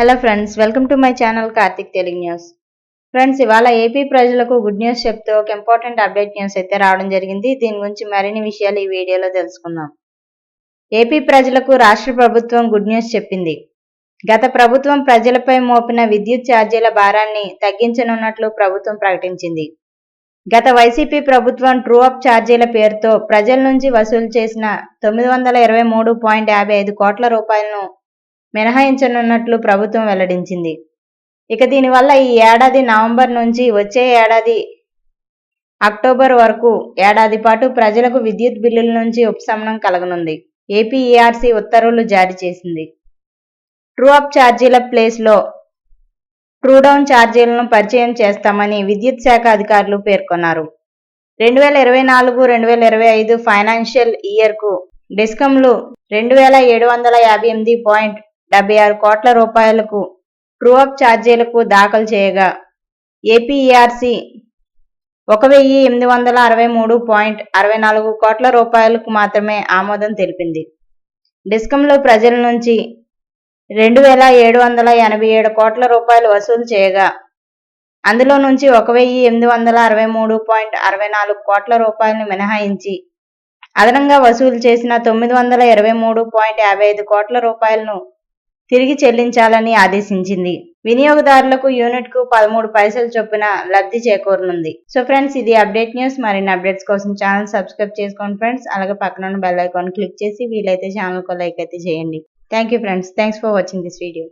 Hello friends welcome to my channel Karthik Telugu news friends ఇవాళ AP ప్రజలకు good news చెప్తూ ఒక important update news అయితే రావడం జరిగింది. దీని గురించి మరిన్ని విషయాలు ఈ వీడియోలో తెలుసుకుందాం. ఏపీ ప్రజలకు రాష్ట్ర ప్రభుత్వం గుడ్ న్యూస్ చెప్పింది. గత ప్రభుత్వం ప్రజలపై మోపిన విద్యుత్ ఛార్జీల భారాన్ని తగ్గించనున్నట్లు ప్రభుత్వం ప్రకటించింది. గత వైసీపీ ప్రభుత్వం ట్రూ అప్ ఛార్జీల పేరుతో ప్రజల నుంచి వసూలు చేసిన తొమ్మిది వందల ఇరవై మూడు పాయింట్ యాభై ఐదు కోట్ల రూపాయలను మినహాయించనున్నట్లు ప్రభుత్వం వెల్లడించింది. ఇక దీనివల్ల ఈ ఏడాది నవంబర్ నుంచి వచ్చే ఏడాది అక్టోబర్ వరకు ఏడాది పాటు ప్రజలకు విద్యుత్ బిల్లుల నుంచి ఉపశమనం కలగనుంది. ఏపీఈఆర్సీ ఉత్తర్వులు జారీ చేసింది. ట్రూ అప్ ఛార్జీల ప్లేస్లో ట్రూ డౌన్ ఛార్జీలను పరిచయం చేస్తామని విద్యుత్ శాఖ అధికారులు పేర్కొన్నారు. రెండు వేల ఇరవై నాలుగు రెండు వేల ఇరవై ఐదు ఫైనాన్షియల్ ఇయర్కు డిస్కంలు రెండు వేల ఏడు వందల యాభై ఎనిమిది పాయింట్ డెబ్బై ఆరు కోట్ల రూపాయలకు ట్రూఅప్ ఛార్జీలకు దాఖలు చేయగా ఏపీఈఆర్సీ ఒక వెయ్యి ఎనిమిది వందల అరవై మూడు పాయింట్ అరవై నాలుగు కోట్ల రూపాయలకు మాత్రమే ఆమోదం తెలిపింది. డిస్కంలో ప్రజల నుంచి రెండు వేల ఏడు వందల ఎనభై ఏడు కోట్ల రూపాయలు వసూలు చేయగా అందులో నుంచి ఒక వెయ్యి ఎనిమిది వందల అరవై మూడు పాయింట్ అరవై నాలుగు కోట్ల రూపాయలను మినహాయించి అదనంగా వసూలు చేసిన తొమ్మిది వందల ఇరవై మూడు పాయింట్ యాభై ఐదు కోట్ల రూపాయలను తిరిగి చెల్లించాలని ఆదేశించింది. వినియోగదారులకు యూనిట్కు పదమూడు పైసలు చొప్పున లబ్ధి చేకూరనుంది. సో ఫ్రెండ్స్ ఇది అప్డేట్ న్యూస్. మరిన్ని అప్డేట్స్ కోసం ఛానల్ సబ్స్క్రైబ్ చేసుకోండి ఫ్రెండ్స్. అలాగే పక్కన ఉన్న బెల్ ఐకాన్ క్లిక్ చేసి వీలైతే ఛానల్కు లైక్ అయితే చేయండి. Thank you friends. Thanks for watching this video.